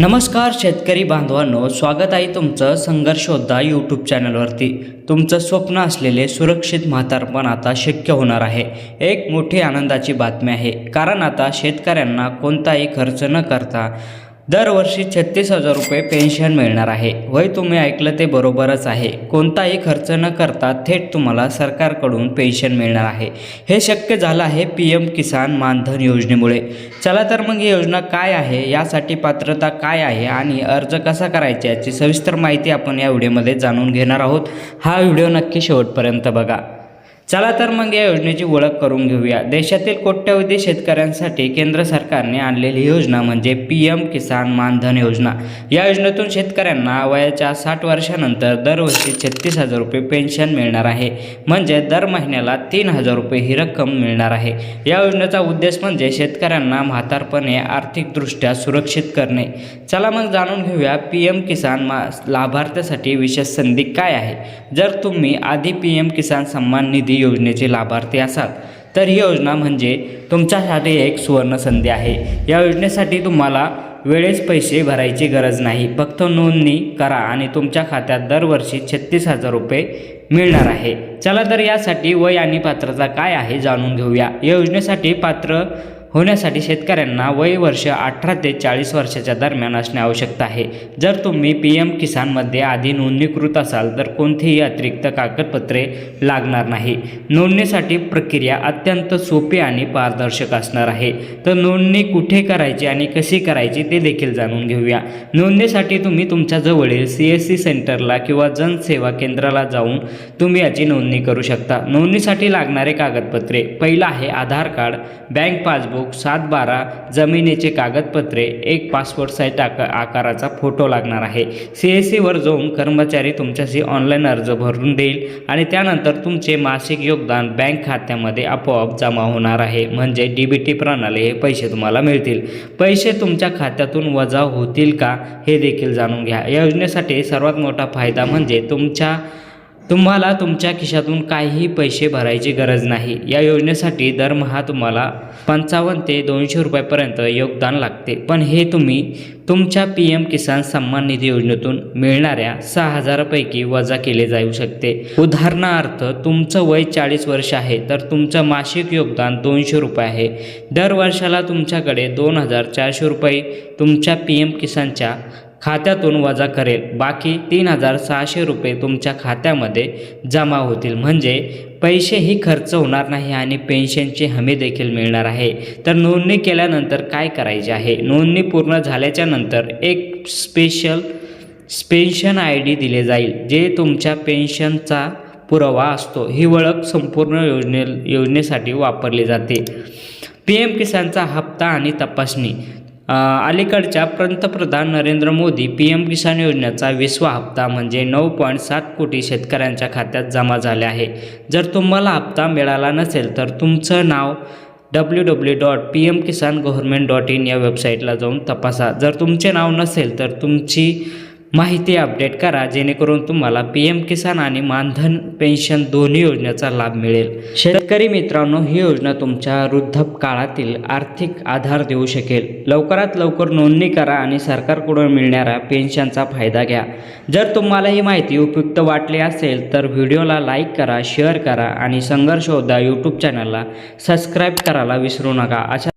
नमस्कार शेतकरी बांधवांनो स्वागत आहे तुमचं संघर्षोद्धा यूट्यूब चॅनलवरती. तुमचं स्वप्न असलेले सुरक्षित म्हातारपण आता शक्य होणार आहे. एक मोठी आनंदाची बातमी आहे कारण आता शेतकऱ्यांना कोणताही खर्च न करता दरवर्षी छत्तीस हजार रुपये पेन्शन मिळणार आहे. वय तुम्ही ऐकलं ते बरोबरच आहे. कोणताही खर्च न करता थेट तुम्हाला सरकारकडून पेन्शन मिळणार आहे. हे शक्य झालं आहे पी एम किसान मानधन योजनेमुळे. चला तर मग ही योजना काय आहे? यासाठी पात्रता काय आहे आणि अर्ज कसा करायचा याची सविस्तर माहिती आपण या व्हिडिओमध्ये जाणून घेणार आहोत. हा व्हिडिओ नक्की शेवटपर्यंत बघा. चला तर मग या योजनेची ओळख करून घेऊया. देशातील कोट्यवधी शेतकऱ्यांसाठी केंद्र सरकारने आणलेली योजना म्हणजे पी एम किसान मानधन योजना. या योजनेतून शेतकऱ्यांना वयाच्या साठ वर्षानंतर दरवर्षी छत्तीस हजार रुपये पेन्शन मिळणार आहे. म्हणजे दर महिन्याला तीन हजार रुपये ही रक्कम मिळणार आहे. या योजनेचा उद्देश म्हणजे शेतकऱ्यांना म्हातारपणे आर्थिकदृष्ट्या सुरक्षित करणे. चला मग जाणून घेऊया पी एम किसान मा लाभार्थ्यासाठी विशेष संधी काय आहे. जर तुम्ही आधी पी एम किसान सन्मान निधी योजनेचे लाभार्थी असाल. तर ही योजना म्हणजे तुमच्यासाठी एक सुवर्ण संधी आहे. या योजनेसाठी तुम्हाला वेळेस पैसे भरायची गरज नाही. फक्त नोंदणी करा आणि तुमच्या खात्यात दरवर्षी छत्तीस हजार रुपये मिळणार आहे. चला तर यासाठी वय आणि पात्रता काय आहे जाणून घेऊया. या योजनेसाठी पात्र होण्यासाठी शेतकऱ्यांना वय वर्ष अठरा ते चाळीस वर्षाच्या दरम्यान असणे आवश्यक आहे. जर तुम्ही पी एम किसानमध्ये आधी नोंदणीकृत असाल तर कोणतीही अतिरिक्त कागदपत्रे लागणार नाही. नोंदणीसाठी प्रक्रिया अत्यंत सोपी आणि पारदर्शक असणार आहे. तर नोंदणी कुठे करायची आणि कशी करायची ते देखील जाणून घेऊया. नोंदणीसाठी तुम्ही तुमच्या जवळील सी एस सी सेंटरला किंवा जनसेवा केंद्राला जाऊन तुम्ही याची नोंदणी करू शकता. नोंदणीसाठी लागणारे कागदपत्रे. पहिलं आहे आधार कार्ड बँक पासबुक सात बारा जमिनीचे कागदपत्रे एक पासपोर्ट साईज आका आकाराचा फोटो लागणार आहे. सी एस सीवर जाऊन कर्मचारी तुमच्याशी ऑनलाईन अर्ज भरून देईल आणि त्यानंतर तुमचे मासिक योगदान बँक खात्यामध्ये आपोआप जमा होणार आहे. म्हणजे डी बी टी प्रणाली हे पैसे तुम्हाला मिळतील. पैसे तुमच्या खात्यातून वजा होतील का हे देखील जाणून घ्या. या योजनेसाठी सर्वात मोठा फायदा म्हणजे तुमच्या तुम्हाला तुमच्या खिशातून काहीही पैसे भरायची गरज नाही. या योजनेसाठी दरमहा तुम्हाला पंचावन्न ते दोनशे रुपयापर्यंत योगदान लागते. पण हे तुम्ही तुमच्या पी एम किसान सन्मान निधी योजनेतून मिळणाऱ्या सहा हजारापैकी वजा केले जाऊ शकते. उदाहरणार्थ तुमचं वय चाळीस वर्ष आहे तर तुमचं मासिक योगदान दोनशे रुपये आहे. दर वर्षाला तुमच्याकडे दोन हजार चारशे रुपये तुमच्या पी एम किसानच्या खात्यातून वजा करेल. बाकी तीन हजार सहाशे रुपये तुमच्या खात्यामध्ये जमा होतील. म्हणजे पैसेही खर्च होणार नाही आणि पेन्शनची हमी देखील मिळणार आहे. तर नोंदणी केल्यानंतर काय करायचे आहे? नोंदणी पूर्ण झाल्याच्यानंतर एक स्पेशल पेन्शन आय डी दिले जाईल जे तुमच्या पेन्शनचा पुरावा असतो. ही ओळख संपूर्ण योजने योजनेसाठी वापरली जाते. पी एम किसानचा हप्ता आणि तपासणी. अलीकडच्या पंतप्रधान नरेंद्र मोदी पी एम किसान योजनेचा विसवा हप्ता म्हणजे नऊ पॉईंट सात कोटी शेतकऱ्यांच्या खात्यात जमा झाले आहे. जर तुम्हाला हप्ता मिळाला नसेल तर तुमचं नाव W W dot P M Kisan government dot in या वेबसाईटला जाऊन तपासा जर तुमचे नाव नसेल तर तुमची माहिती अपडेट करा जेणेकरून तुम्हाला पी एम किसान आणि मानधन पेन्शन दोन्ही योजनेचा लाभ मिळेल. शेतकरी मित्रांनो ही योजना तुमच्या वृद्धकाळातील आर्थिक आधार देऊ शकेल. लवकरात लवकर नोंदणी करा आणि सरकारकडून मिळणाऱ्या पेन्शनचा फायदा घ्या. जर तुम्हाला ही माहिती उपयुक्त वाटली असेल तर व्हिडिओला लाईक करा शेअर करा आणि संघर्ष होदा यूट्यूब चॅनलला सबस्क्राईब करायला विसरू नका. अशा